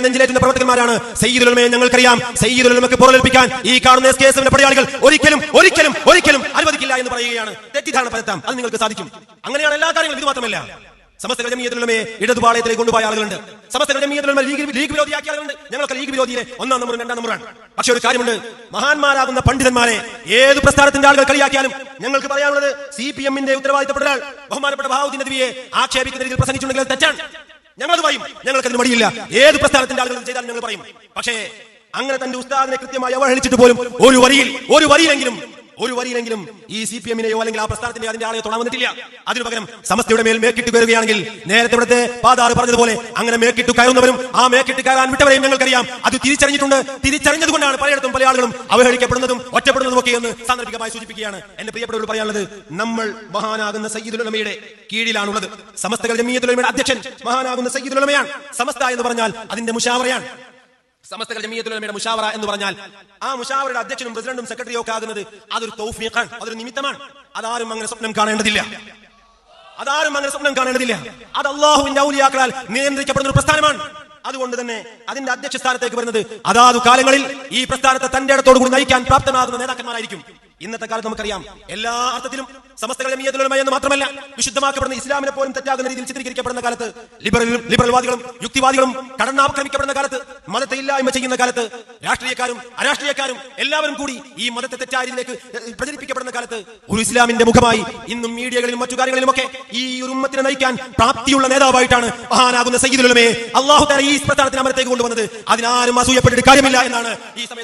നെഞ്ചിലേറ്റുന്ന പ്രവർത്തകന്മാരാണ്. സയ്യിദുലമയെ ഞങ്ങൾക്കറിയാം. സയ്യിദുലമക്ക് പുറലേൽപ്പിക്കാൻ ഈ കാണുന്ന എസ് കെ എസ് പടയാളികൾ ഒരിക്കലും ഒരിക്കലും ഒരിക്കലും അനുവദിക്കില്ല എന്ന് പറയുകയാണ്. തെറ്റിദ്ധാരണ പരത്താം. അത് നിങ്ങൾക്ക് സാധിക്കും. അങ്ങനെയാണ് എല്ലാ കാര്യങ്ങളും. ഇത് മാത്രമല്ല സമസ്ത ജമീയത്തിലുമയെ ഇടതുപാളയത്തിലേക്ക് കൊണ്ടുപോയ ആളുകളുണ്ട്. സമസ്ത ജമീയത്തിലുമ ലീഗ് ലീഗ് വിരോധിയാക്കിയ ആളുകളുണ്ട്. ഞങ്ങൾക്ക് ലീഗ് വിരോധിയിലെ ഒന്നാം നമ്പറും രണ്ടാം നമ്പറാണ് പക്ഷെ ഒരു കാര്യമുണ്ട്. മഹാന്മാരാകുന്ന പണ്ഡിതന്മാരെ ഏത് പ്രസ്ഥാനത്തിന്റെ ആളുകൾ കളിയാക്കിയാലും ഞങ്ങൾക്ക് പറയാനുള്ളത് സി പി എമ്മിന്റെ ഉത്തരവാദിത്തപ്പെട്ട ബഹുമാനപ്പെട്ട ബഹാവുദ്ദീൻ നദിയെ ആക്ഷേപിക്കുന്ന രീതിയിൽ പ്രസംഗിച്ചുണ്ടെങ്കിൽ അത് തെറ്റാണ് അത് പറയും. ഞങ്ങൾക്ക് അതിന് മടിയില്ല. ഏത് പ്രസ്ഥാനത്തിന്റെ ആളുകൾ ചെയ്താലും ഞങ്ങൾ പറയും. പക്ഷേ അങ്ങനെ തന്റെ ഉസ്താദിനെ കൃത്യമായി അവഹേളിച്ചിട്ട് പോലും ഒരു വരിയിൽ ഒരു വരിയിലെങ്കിലും ഒരു വരിയിലെങ്കിലും ഈ സി പി എമ്മിനെയോ അല്ലെങ്കിൽ ആ പ്രസ്ഥാനത്തിന്റെ അതിന്റെ ആളെയോ തൊടാൻ വന്നിട്ടില്ല അതിനു പകരം സമസ്തയുടെ മേൽ മേക്കിട്ട് കയറുകയാണെങ്കിൽ നേരത്തെ ഇവിടുത്തെ പാതാറ് പറഞ്ഞതുപോലെ അങ്ങനെ മേക്കിട്ട് കയറുന്നവരും ആ മേക്കിട്ട് കയറാൻ വിട്ടവരെയും ഞങ്ങൾക്കറിയാം. അത് തിരിച്ചറിഞ്ഞിട്ടുണ്ട്. തിരിച്ചറിഞ്ഞത് കൊണ്ടാണ് പലയിടത്തും പല ആളുകളും അവഹേളിക്കപ്പെടുന്നതും ഒറ്റപ്പെടുന്നതും ഒക്കെ എന്ന് സാന്ദർഭികമായി സൂചിപ്പിക്കുകയാണ്. എന്റെ പ്രിയപ്പെട്ടവർ പറയാനുള്ളത് നമ്മൾ മഹാനാകുന്ന സയ്യിദുലമയുടെ കീഴിലാണുള്ളത്. സമസ്തകൾ ജമീയത്തുലമയുടെ അധ്യക്ഷൻ മഹാനാകുന്ന സയ്യിദുലമയാണ് സമസ്ത എന്ന് പറഞ്ഞാൽ അതിന്റെ മുഷാവറയാണ്. സമസ്തകൾ ജമിയത്തുലമയുടെ മുഷാവറ എന്ന് പറഞ്ഞാൽ ആ മുഷാവറയുടെ അധ്യക്ഷനും പ്രസിഡന്റും സെക്രട്ടറിയും ഒക്കെ ആകുന്നത് അതൊരു തൗഫീഖാണ് അതൊരു നിമിത്തമാണ്. അതാരും അങ്ങനെ സ്വപ്നം കാണേണ്ടതില്ല. അതാരും അങ്ങനെ സ്വപ്നം കാണേണ്ടതില്ല. അത് അള്ളാഹുവിന്റെ ഔലിയാക്കളാൽ നിയന്ത്രിക്കപ്പെടുന്ന ഒരു പ്രസ്ഥാനമാണ്. അതുകൊണ്ട് തന്നെ അതിന്റെ അധ്യക്ഷ സ്ഥാനത്തേക്ക് വരുന്നത് അതാതു കാലങ്ങളിൽ ഈ പ്രസ്ഥാനത്തെ തന്റെ ഇടത്തോടു കൂടി നയിക്കാൻ പ്രാപ്തമാകുന്ന നേതാക്കന്മാരായിരിക്കും. ഇന്നത്തെ കാലത്ത് നമുക്കറിയാം എല്ലാ അർത്ഥത്തിലും സമസ്തകളെ എന്ന് മാത്രമല്ല വിശുദ്ധമാക്കപ്പെടുന്ന ഇസ്ലാമിനെ പോലും തെറ്റാകുന്ന രീതിയിൽ ചിത്രീകരിക്കപ്പെടുന്ന കാലത്ത് ലിബറൽ ലിബറൽവാദികളും യുക്തിവാദികളും കടന്നാക്രമിക്കപ്പെടുന്ന കാലത്ത് മതത്തെ ഇല്ലായ്മ ചെയ്യുന്ന കാലത്ത് രാഷ്ട്രീയക്കാരും അരാഷ്ട്രീയക്കാരും എല്ലാവരും കൂടി ഈ മതത്തെ തെറ്റായ രീതിയിലേക്ക് പ്രചരിപ്പിക്കപ്പെടുന്ന കാലത്ത് ഒരു ഇസ്ലാമിന്റെ മുഖമായി ഇന്നും മീഡിയകളിലും മറ്റു കാര്യങ്ങളിലും ഒക്കെ ഈ ഉമ്മത്തിനെ നയിക്കാൻ പ്രാപ്തിയുള്ള നേതാവായിട്ടാണ് മഹാനാകുന്ന സയ്യിദുലമയെ അള്ളാഹു തല ഈ പ്രസ്ഥാനത്തിന് അമരത്തേക്ക് കൊണ്ടുവന്നത്. അതിനാരും അസൂയപ്പെട്ടിട്ട് കാര്യമില്ല എന്നാണ് ഈ സമയത്ത്